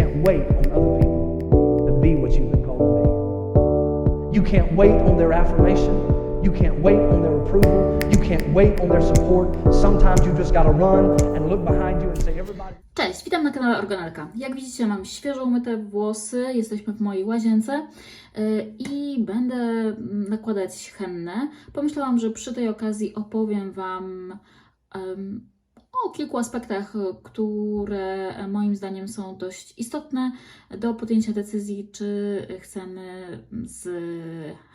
can't wait on other people to be what you've been called to be. You can't wait on their affirmation. You can't wait on their approval. You can't wait on their support. Sometimes you just got to run and look behind you and say, everybody. Cześć, witam na kanale Organelka. Jak widzicie, mam świeżo umyte włosy, jesteśmy w mojej łazience yy, i będę nakładać hennę. Pomyślałam, że przy tej okazji opowiem Wam o kilku aspektach, y, które e, moim zdaniem są dość istotne do podjęcia decyzji, czy chcemy z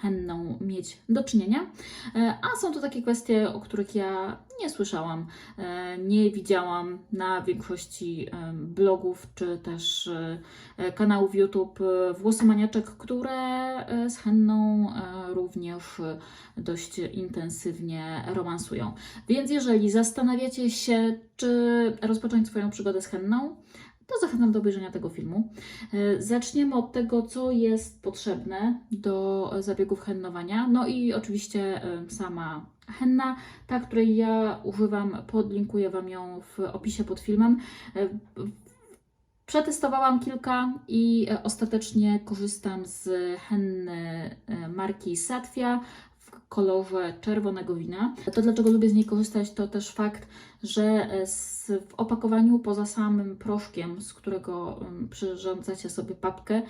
henną mieć do czynienia. E, A są to takie kwestie, o których ja nie słyszałam, e, nie widziałam na większości em, blogów czy też e, kanałów YouTube e, włosomaniaczek, które e, z henną e, również e, dość intensywnie romansują. Więc jeżeli zastanawiacie się, czy rozpocząć swoją przygodę z henną, to zachęcam do obejrzenia tego filmu. E, Zaczniemy od tego, co jest potrzebne do zabiegów hennowania. No i oczywiście e, sama henna, ta, której ja używam, podlinkuję Wam ją w opisie pod filmem. E, Przetestowałam kilka i e, ostatecznie korzystam z henny e, marki Satwia kolorze czerwonego wina. To dlaczego lubię z niej korzystać, to też fakt, że e, w opakowaniu poza samym proszkiem, z którego mm, przyrządzacie sobie papkę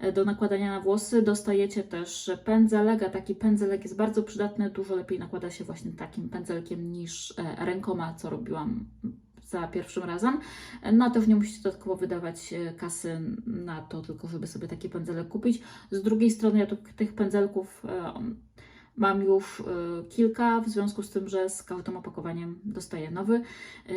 e, do nakładania na włosy, dostajecie też pędzelek, a taki pędzelek jest bardzo przydatny, dużo lepiej nakłada się właśnie takim pędzelkiem niż e, rękoma, co robiłam za pierwszym razem. No też nie musicie dodatkowo wydawać kasy na to, tylko żeby sobie taki pędzelek kupić. Z drugiej strony ja tu tych pędzelków mam już e, kilka, w związku z tym, że z każdym opakowaniem dostaję nowy e,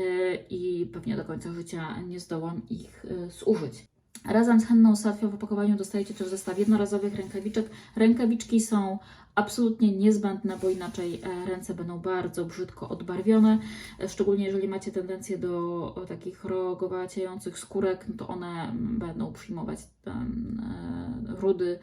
i pewnie do końca życia nie zdołam ich e, zużyć. Razem z henną satwią w opakowaniu dostajecie też zestaw jednorazowych rękawiczek. Rękawiczki są absolutnie niezbędne, bo inaczej e, ręce będą bardzo brzydko odbarwione. Szczególnie jeżeli macie tendencję do takich rogowaciejących skórek, no to one mm, będą przyjmować ten e, rudy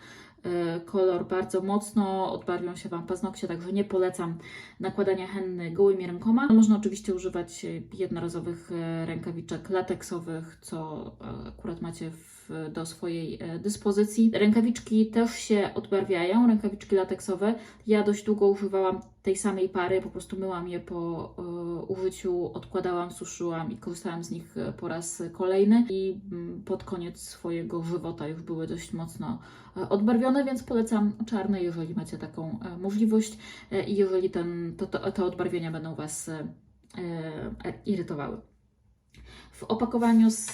kolor bardzo mocno, odbarwią się Wam paznokcie, także nie polecam nakładania henny gołymi rękoma. Można oczywiście używać e, jednorazowych e, rękawiczek lateksowych, co e, akurat macie w, do swojej e, dyspozycji. Rękawiczki też się odbarwiają, rękawiczki lateksowe. Ja dość długo używałam tej samej pary, po prostu myłam je po e, użyciu, odkładałam, suszyłam i korzystałam z nich e, po raz kolejny i mm, pod koniec swojego żywota już były dość mocno odbarwione, więc polecam czarne, jeżeli macie taką możliwość i jeżeli ten, to, to, te odbarwienia będą Was e, e, irytowały. W opakowaniu z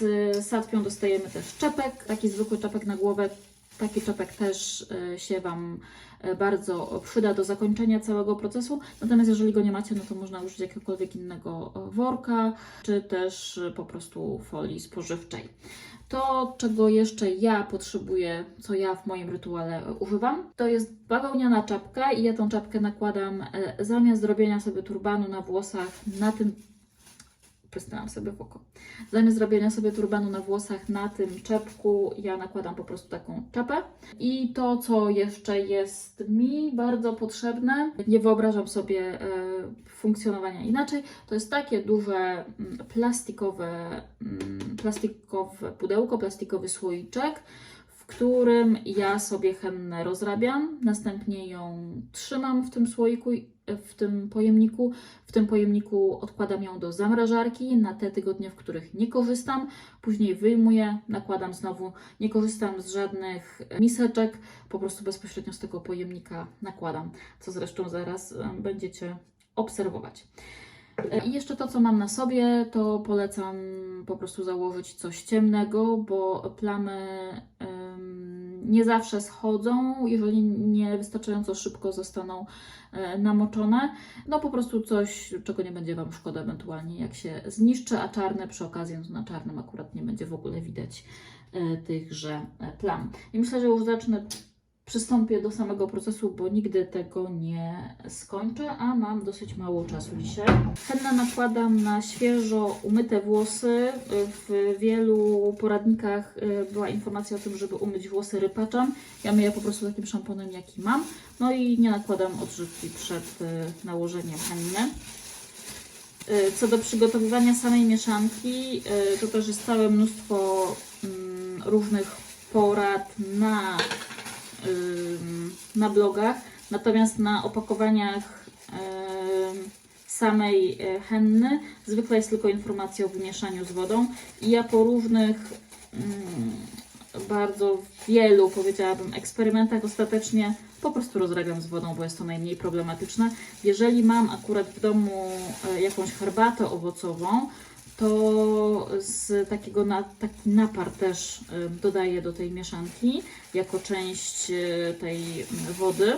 satwią dostajemy też czepek, taki zwykły czepek na głowę. Taki czepek też e, się Wam e, bardzo przyda do zakończenia całego procesu. Natomiast jeżeli go nie macie, no to można użyć jakiegokolwiek innego e, worka, czy też po prostu folii spożywczej. To, czego jeszcze ja potrzebuję, co ja w moim rytuale używam, to jest bawełniana czapka i ja tą czapkę nakładam zamiast robienia sobie turbanu na włosach na tym Prystałam sobie w oko. Zamiast robienia sobie turbanu na włosach na tym czepku, ja nakładam po prostu taką czapę. I to, co jeszcze jest mi bardzo potrzebne, nie wyobrażam sobie e, funkcjonowania inaczej, to jest takie duże mm, plastikowe, mm, plastikowe pudełko, plastikowy słoiczek, którym ja sobie hennę rozrabiam, następnie ją trzymam w tym słoiku, w tym pojemniku. W tym pojemniku odkładam ją do zamrażarki na te tygodnie, w których nie korzystam. Później wyjmuję, nakładam znowu. Nie korzystam z żadnych miseczek, po prostu bezpośrednio z tego pojemnika nakładam, co zresztą zaraz e, będziecie obserwować. E, I jeszcze to, co mam na sobie, to polecam po prostu założyć coś ciemnego, bo plamy nie zawsze schodzą, jeżeli nie wystarczająco szybko zostaną e, namoczone. No po prostu coś, czego nie będzie Wam szkoda ewentualnie, jak się zniszczy, a czarne przy okazji, no na czarnym akurat nie będzie w ogóle widać e, tychże e, plam. I myślę, że już zacznę przystąpię do samego procesu, bo nigdy tego nie skończę, a mam dosyć mało czasu dzisiaj. Hennę nakładam na świeżo umyte włosy. W wielu poradnikach y, była informacja o tym, żeby umyć włosy rypaczem. Ja myję po prostu takim szamponem, jaki mam. No i nie nakładam odżywki przed y, nałożeniem henny. Co do przygotowywania samej mieszanki, y, to też jest całe mnóstwo mm, różnych porad na, na blogach, natomiast na opakowaniach samej e, henny zwykle jest tylko informacja o wymieszaniu z wodą i ja po różnych bardzo wielu, powiedziałabym, eksperymentach ostatecznie po prostu rozrabiam z wodą, bo jest to najmniej problematyczne. Jeżeli mam akurat w domu e, jakąś herbatę owocową, to z takiego na, taki napar też dodaję do tej mieszanki jako część e, tej wody,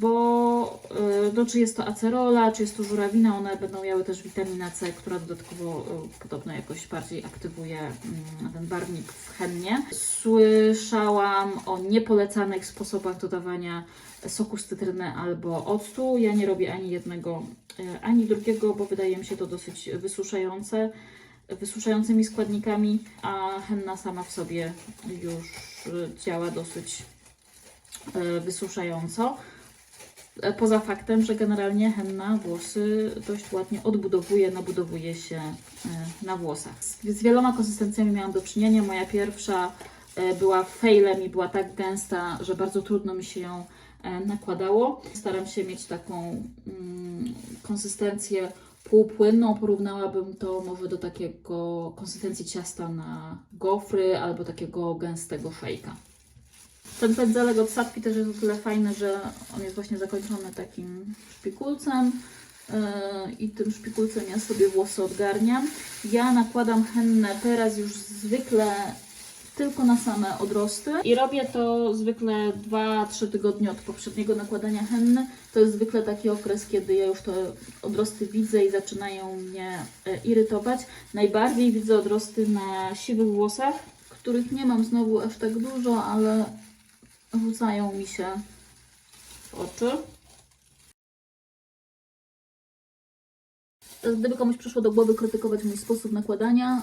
bo e, no, czy jest to acerola, czy jest to żurawina, one będą miały też witaminę C, która dodatkowo e, podobno jakoś bardziej aktywuje mm, ten barwnik w hennie. Słyszałam o niepolecanych sposobach dodawania soku z cytryny albo octu. Ja nie robię ani jednego, ani drugiego, bo wydaje mi się to dosyć wysuszające, wysuszającymi składnikami, a henna sama w sobie już e, działa dosyć e, wysuszająco. E, Poza faktem, że generalnie henna włosy dość ładnie odbudowuje, nabudowuje się e, na włosach. Z, wieloma konsystencjami miałam do czynienia. Moja pierwsza była failem i była tak gęsta, że bardzo trudno mi się ją nakładało. Staram się mieć taką mm, konsystencję półpłynną. Porównałabym to może do takiego konsystencji ciasta na gofry albo takiego gęstego fejka. Ten pędzelek od też jest o tyle fajny, że on jest właśnie zakończony takim szpikulcem yy, i tym szpikulcem ja sobie włosy odgarniam. Ja nakładam hennę teraz już zwykle tylko na same odrosty i robię to zwykle 2-3 tygodnie od poprzedniego nakładania henny. To jest zwykle taki okres, kiedy ja już te odrosty widzę i zaczynają mnie e, irytować. Najbardziej widzę odrosty na siwych włosach, których nie mam znowu aż tak dużo, ale rzucają mi się w oczy. Gdyby komuś przyszło do głowy krytykować mój sposób nakładania,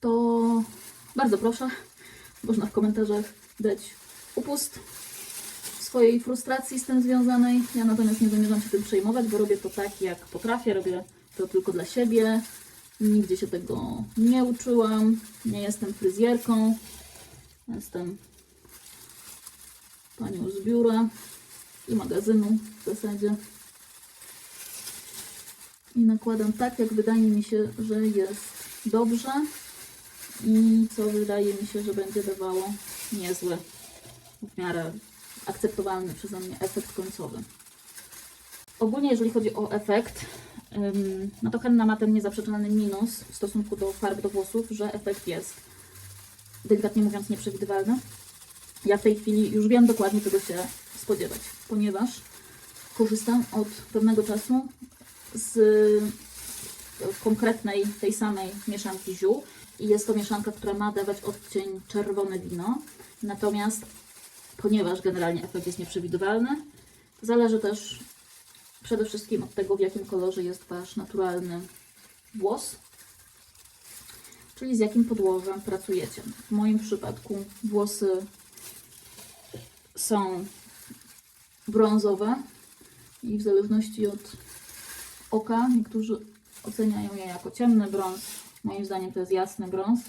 to bardzo proszę. Można w komentarzach dać upust swojej frustracji z tym związanej. Ja natomiast nie zamierzam się tym przejmować, bo robię to tak, jak potrafię. Robię to tylko dla siebie. Nigdzie się tego nie uczyłam. Nie jestem fryzjerką. Jestem panią z biura i magazynu w zasadzie. I nakładam tak, jak wydaje mi się, że jest dobrze co wydaje mi się, że będzie dawało niezły, w miarę akceptowalny przeze mnie efekt końcowy. Ogólnie, jeżeli chodzi o efekt, no to henna ma ten niezaprzeczalny minus w stosunku do farb do włosów, że efekt jest delikatnie mówiąc nieprzewidywalny. Ja w tej chwili już wiem dokładnie czego się spodziewać, ponieważ korzystam od pewnego czasu z konkretnej, tej samej mieszanki ziół i jest to mieszanka, która ma dawać odcień czerwone wino. Natomiast ponieważ generalnie efekt jest nieprzewidywalny, zależy też przede wszystkim od tego, w jakim kolorze jest Wasz naturalny włos, czyli z jakim podłożem pracujecie. W moim przypadku włosy są brązowe i w zależności od oka niektórzy oceniają je jako ciemny brąz. Moim zdaniem to jest jasny brąz,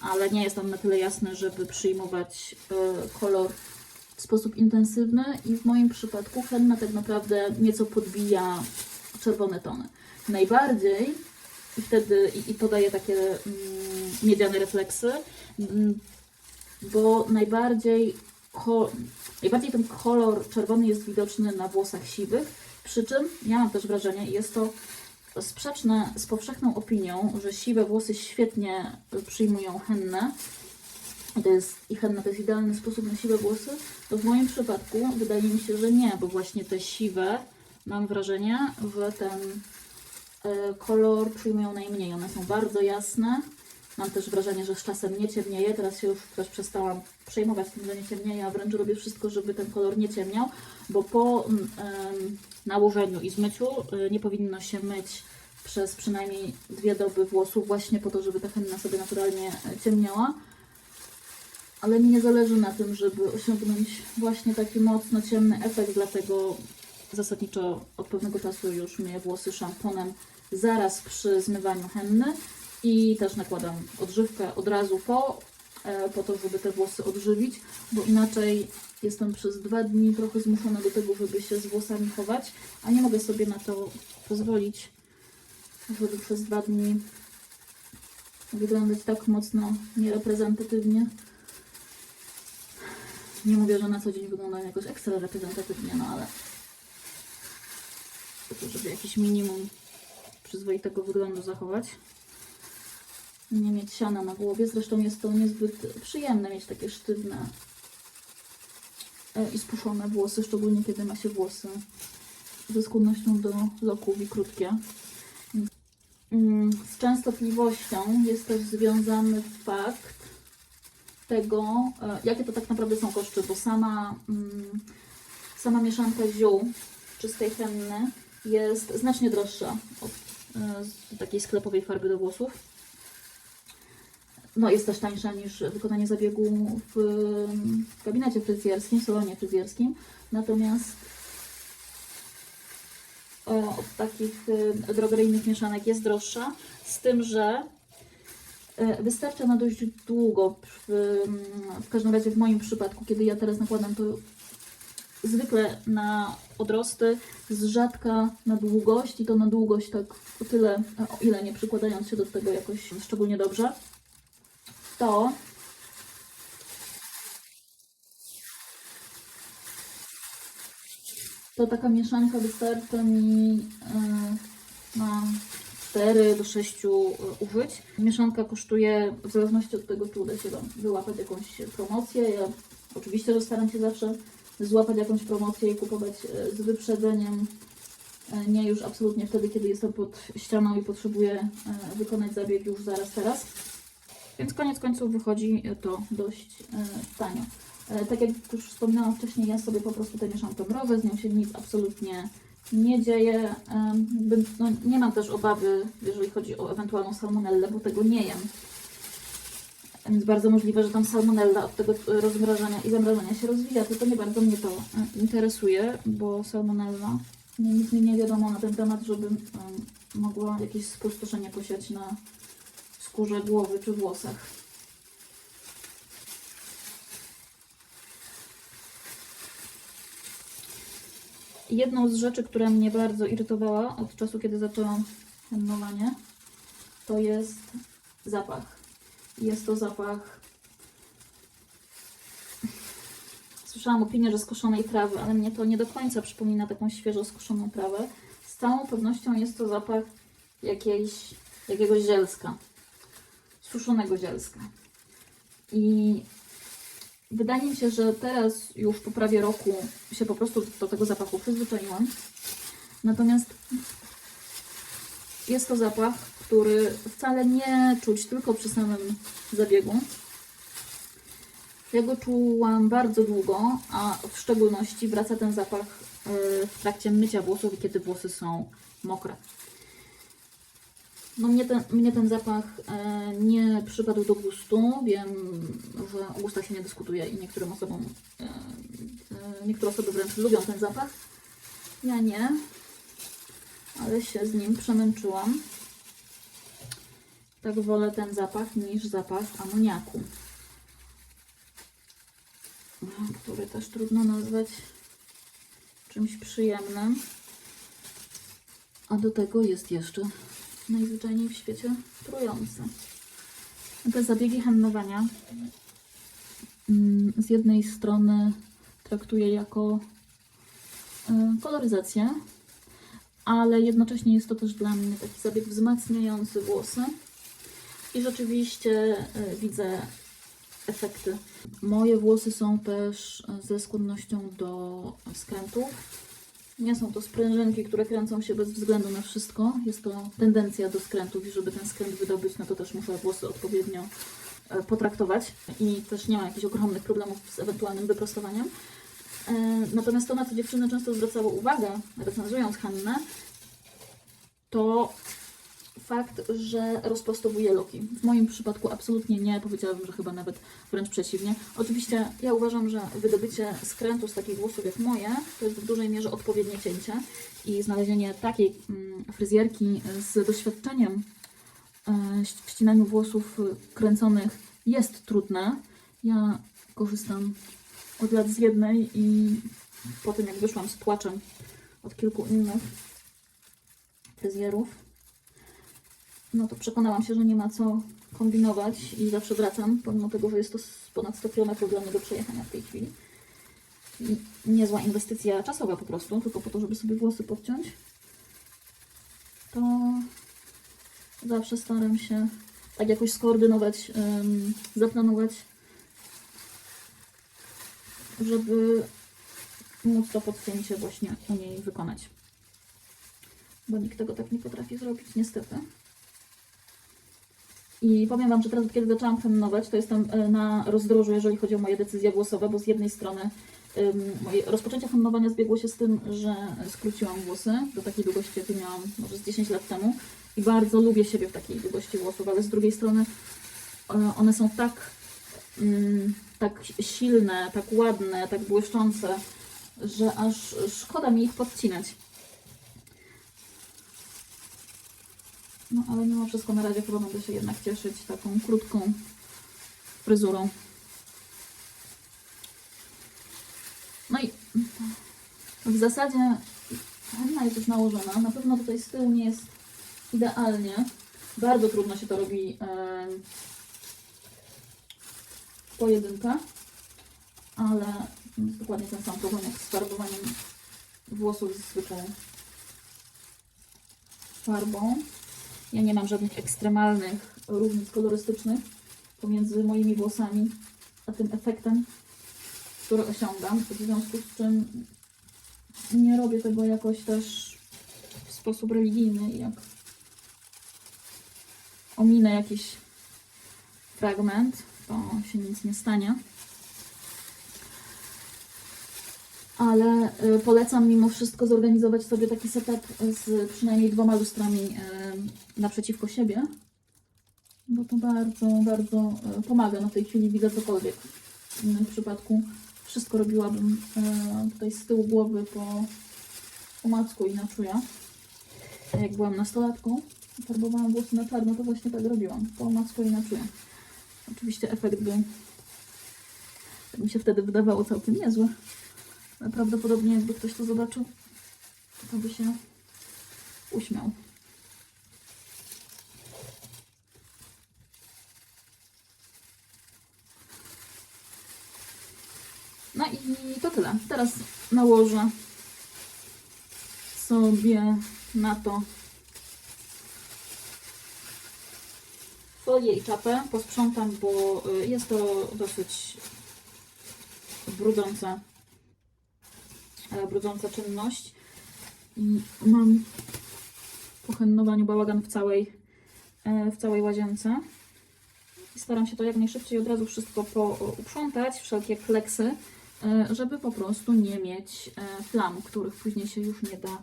ale nie jest on na tyle jasny, żeby przyjmować e, kolor w sposób intensywny i w moim przypadku henna tak naprawdę nieco podbija czerwone tony. Najbardziej i wtedy i, i to daje takie mm, miedziane refleksy, mm, bo najbardziej, ko, najbardziej ten kolor czerwony jest widoczny na włosach siwych, przy czym ja mam też wrażenie, i jest to sprzeczne z powszechną opinią, że siwe włosy świetnie przyjmują hennę, i to jest, i henna to jest idealny sposób na siwe włosy, to w moim przypadku wydaje mi się, że nie, bo właśnie te siwe, mam wrażenie, że ten e, kolor przyjmują najmniej. One są bardzo jasne. Mam też wrażenie, że z czasem nie ciemnieje. Teraz się już też przestałam przejmować tym, że nie ciemnieje, a wręcz robię wszystko, żeby ten kolor nie ciemniał, bo po em, nałożeniu i zmyciu y, nie powinno się myć przez przynajmniej dwie doby włosów, właśnie po to, żeby ta henna sobie naturalnie e, ciemniała. Ale mi nie zależy na tym, żeby osiągnąć właśnie taki mocno ciemny efekt, dlatego zasadniczo od pewnego czasu już myję włosy szamponem zaraz przy zmywaniu henny i też nakładam odżywkę od razu po e, po to, żeby te włosy odżywić, bo inaczej jestem przez dwa dni trochę zmuszona do tego, żeby się z włosami chować, a nie mogę sobie na to pozwolić, żeby przez dwa dni wyglądać tak mocno niereprezentatywnie. Nie mówię, że na co dzień wyglądam jakoś ekstra reprezentatywnie, no ale żeby jakiś minimum przyzwoitego wyglądu zachować. Nie mieć siana na głowie. Zresztą jest to niezbyt przyjemne mieć takie sztywne e, i spuszczone włosy, szczególnie kiedy ma się włosy ze skłonnością do loków i krótkie. Mm, Z częstotliwością jest też związany fakt tego, e, jakie to tak naprawdę są koszty, bo sama, mm, sama mieszanka ziół czystej henny jest znacznie droższa od e, takiej sklepowej farby do włosów. No, jest też tańsza niż wykonanie zabiegu w, gabinecie fryzjerskim, salonie fryzjerskim. Natomiast e, od takich e, drogeryjnych mieszanek jest droższa, z tym, że e, wystarcza na dość długo. W, mm, w każdym razie w moim przypadku, kiedy ja teraz nakładam to zwykle na odrosty, z rzadka na długość i to na długość tak o tyle, o ile nie przykładając się do tego jakoś szczególnie dobrze, to to taka mieszanka wystarcza mi e, na 4 do 6 użyć. Mieszanka kosztuje, w zależności od tego, czy uda się Wam wyłapać jakąś promocję. Ja oczywiście, że staram się zawsze złapać jakąś promocję i kupować e, z wyprzedzeniem. E, Nie już absolutnie wtedy, kiedy jestem pod ścianą i potrzebuję e, wykonać zabieg już zaraz teraz. Więc koniec końców wychodzi to dość e, tanio. E, tak jak już wspominałam wcześniej, ja sobie po prostu tę mieszankę mrozę, z nią się nic absolutnie nie dzieje. No, nie mam też obawy, jeżeli chodzi o ewentualną salmonellę, bo tego nie jem. Więc bardzo możliwe, że tam salmonella od tego rozmrażania i zamrażania się rozwija, tylko nie bardzo mnie to e, interesuje, bo salmonella, nie, nic mi nie wiadomo na ten temat, żeby em, mogła jakieś spustoszenie posiać na skórze głowy czy włosach. Jedną z rzeczy, która mnie bardzo irytowała od czasu, kiedy zaczęłam hennowanie, to jest zapach. Jest to zapach. Słyszałam opinię, że skoszonej trawy, ale mnie to nie do końca przypomina taką świeżo skoszoną trawę. Z całą pewnością jest to zapach jakiejś, jakiegoś zielska suszonego zielska. I wydaje mi się, że teraz już po prawie roku się po prostu do tego zapachu przyzwyczaiłam. Natomiast jest to zapach, który wcale nie czuć tylko przy samym zabiegu. Ja go czułam bardzo długo, a w szczególności wraca ten zapach y, w trakcie mycia włosów i kiedy włosy są mokre. No mnie ten, mnie ten zapach e, nie przypadł do gustu. Wiem, że o gustach się nie dyskutuje i niektórym osobom, e, e, niektóre osoby wręcz lubią ten zapach. Ja nie, ale się z nim przemęczyłam. Tak wolę ten zapach niż zapach amoniaku, który też trudno nazwać czymś przyjemnym. A do tego jest jeszcze najzwyczajniej w świecie trujący. Te zabiegi hennowania mm, z jednej strony traktuję jako y, koloryzację, ale jednocześnie jest to też dla mnie taki zabieg wzmacniający włosy i rzeczywiście y, widzę efekty. Moje włosy są też y, ze skłonnością do skrętów. Nie są to sprężynki, które kręcą się bez względu na wszystko. Jest to tendencja do skrętów i żeby ten skręt wydobyć, no to też muszę włosy odpowiednio e, potraktować i też nie ma jakichś ogromnych problemów z ewentualnym wyprostowaniem. E, Natomiast to, na co dziewczyny często zwracały uwagę, recenzując Hannę, to fakt, że rozprostowuje loki. W moim przypadku absolutnie nie, powiedziałabym, że chyba nawet wręcz przeciwnie. Oczywiście ja uważam, że wydobycie skrętu z takich włosów jak moje to jest w dużej mierze odpowiednie cięcie i znalezienie takiej mm, fryzjerki z doświadczeniem e, w ścinaniu włosów kręconych jest trudne. Ja korzystam od lat z jednej i po tym jak wyszłam z płaczem od kilku innych fryzjerów, no to przekonałam się, że nie ma co kombinować i zawsze wracam, pomimo tego, że jest to ponad 100 km dla mnie do przejechania w tej chwili. Niezła inwestycja czasowa po prostu, tylko po to, żeby sobie włosy podciąć. To zawsze staram się tak jakoś skoordynować, zaplanować, żeby móc to podcięcie właśnie u niej wykonać. Bo nikt tego tak nie potrafi zrobić, niestety. I powiem Wam, że teraz, kiedy zaczęłam hennować, to jestem e, na rozdrożu, jeżeli chodzi o moje decyzje włosowe, bo z jednej strony moje rozpoczęcie hennowania zbiegło się z tym, że skróciłam włosy do takiej długości, jakiej miałam może z 10 lat temu i bardzo lubię siebie w takiej długości włosów, ale z drugiej strony e, one są tak, ym, tak silne, tak ładne, tak błyszczące, że aż szkoda mi ich podcinać. No ale mimo wszystko na razie chyba będę się jednak cieszyć taką krótką fryzurą. No i w zasadzie henna jest już nałożona. Na pewno tutaj z tyłu nie jest idealnie. Bardzo trudno się to robi w pojedynkę, ale jest dokładnie ten sam problem jak z farbowaniem włosów z zwykłą farbą. Ja nie mam żadnych ekstremalnych różnic kolorystycznych pomiędzy moimi włosami a tym efektem, który osiągam. W związku z czym nie robię tego jakoś też w sposób religijny, jak ominę jakiś fragment, to się nic nie stanie. Ale y, polecam mimo wszystko zorganizować sobie taki setup z przynajmniej dwoma lustrami y, naprzeciwko siebie, bo to bardzo, bardzo y, pomaga. No w tej chwili widzę cokolwiek. W innym przypadku wszystko robiłabym y, tutaj z tyłu głowy po omacku i na czuja. Jak byłam nastolatką, farbowałam włosy na czarno, to właśnie tak robiłam. Po omacku i na czuja. Oczywiście efekt by, mi się wtedy wydawało, całkiem niezły. Prawdopodobnie jakby ktoś to zobaczył, to by się uśmiał. No i to tyle. Teraz nałożę sobie na to folię i czapę. Posprzątam, bo y, jest to dosyć brudząca e, brudząca czynność. I mam po hennowaniu bałagan w całej, e, w całej łazience. I staram się to jak najszybciej od razu wszystko pouprzątać, wszelkie kleksy, e, żeby po prostu nie mieć e, plam, których później się już nie da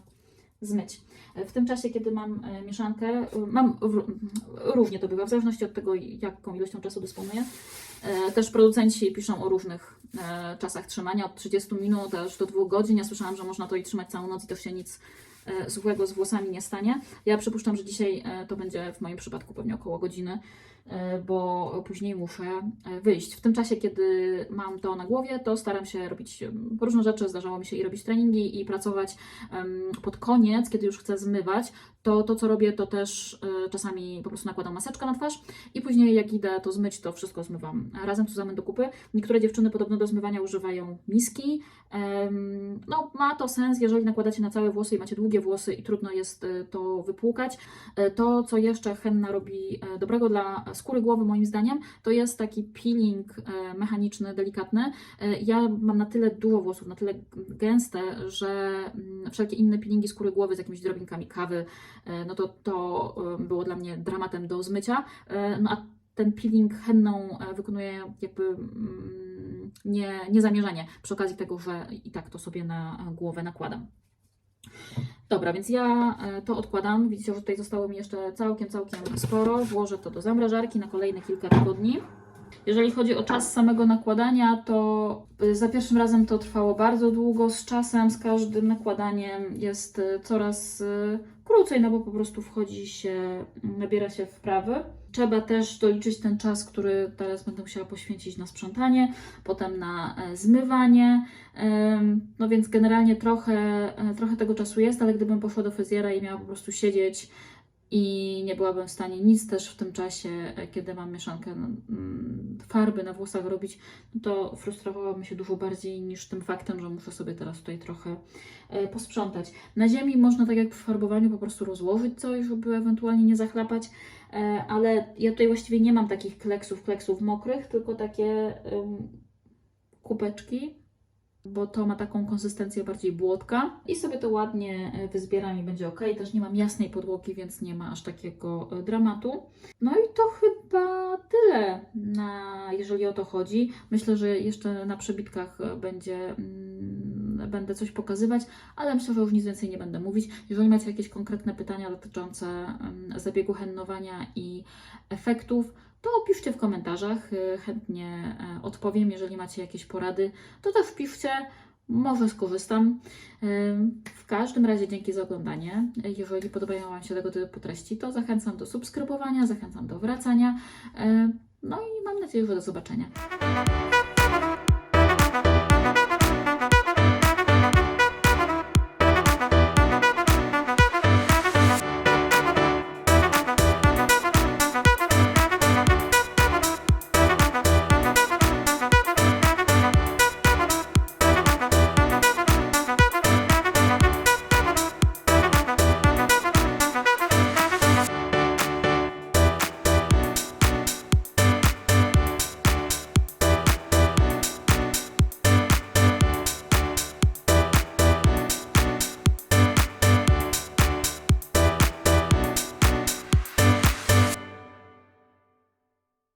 zmyć. W tym czasie, kiedy mam e, mieszankę, e, mam różnie to bywa, w zależności od tego, jaką ilością czasu dysponuję. E, Też producenci piszą o różnych czasach trzymania, od 30 minut aż do 2 godzin. Ja słyszałam, że można to i trzymać całą noc i też się nic złego z włosami nie stanie. Ja przypuszczam, że dzisiaj e, to będzie w moim przypadku pewnie około godziny, e, bo później muszę e, wyjść. W tym czasie, kiedy mam to na głowie, to staram się robić różne rzeczy. Zdarzało mi się i robić treningi, i pracować pod koniec, kiedy już chcę zmywać. To, to co robię, to też e, czasami po prostu nakładam maseczkę na twarz i później jak idę to zmyć, to wszystko zmywam razem tu do kupy. Niektóre dziewczyny podobno do zmywania używają miski. No, ma to sens, jeżeli nakładacie na całe włosy i macie długie włosy i trudno jest e, to wypłukać. E, To, co jeszcze henna robi e, dobrego dla skóry głowy, moim zdaniem, to jest taki peeling mechaniczny, delikatny. Ja mam na tyle dużo włosów, na tyle gęste, że mm, wszelkie inne peelingi skóry głowy z jakimiś drobinkami kawy, no to to było dla mnie dramatem do zmycia. No a ten peeling henną e, wykonuję jakby mm, nie, niezamierzenie, przy okazji tego, że i tak to sobie na głowę nakładam. Dobra, więc ja e, to odkładam. Widzicie, że tutaj zostało mi jeszcze całkiem, całkiem sporo. Włożę to do zamrażarki na kolejne kilka tygodni. Jeżeli chodzi o czas samego nakładania, to za pierwszym razem to trwało bardzo długo. Z czasem, z każdym nakładaniem jest y, coraz y, krócej, no bo po prostu wchodzi się, nabiera się wprawy. Trzeba też doliczyć ten czas, który teraz będę musiała poświęcić na sprzątanie, potem na e, zmywanie. No więc generalnie trochę, e, trochę tego czasu jest, ale gdybym poszła do fryzjera i miała po prostu siedzieć i nie byłabym w stanie nic też w tym czasie, e, kiedy mam mieszankę no, mm, farby na włosach robić, no to frustrowałabym się dużo bardziej niż tym faktem, że muszę sobie teraz tutaj trochę e, posprzątać. Na ziemi można tak jak przy farbowaniu po prostu rozłożyć coś, żeby ewentualnie nie zachlapać, e, ale ja tutaj właściwie nie mam takich kleksów, kleksów mokrych, tylko takie em, kubeczki, bo to ma taką konsystencję bardziej błotka i sobie to ładnie e, wyzbieram i będzie ok. Też nie mam jasnej podłogi, więc nie ma aż takiego e, dramatu. No i to chyba tyle, na, jeżeli o to chodzi. Myślę, że jeszcze na przebitkach będzie, mm, będę coś pokazywać, ale myślę, że już nic więcej nie będę mówić. Jeżeli macie jakieś konkretne pytania dotyczące mm, zabiegu hennowania i efektów, to piszcie w komentarzach, y, chętnie e, odpowiem. Jeżeli macie jakieś porady, to też piszcie, może skorzystam. Ym, W każdym razie dzięki za oglądanie. Jeżeli podobają Wam się tego typu treści, to zachęcam do subskrybowania, zachęcam do wracania. Ym, No i mam nadzieję, że do zobaczenia.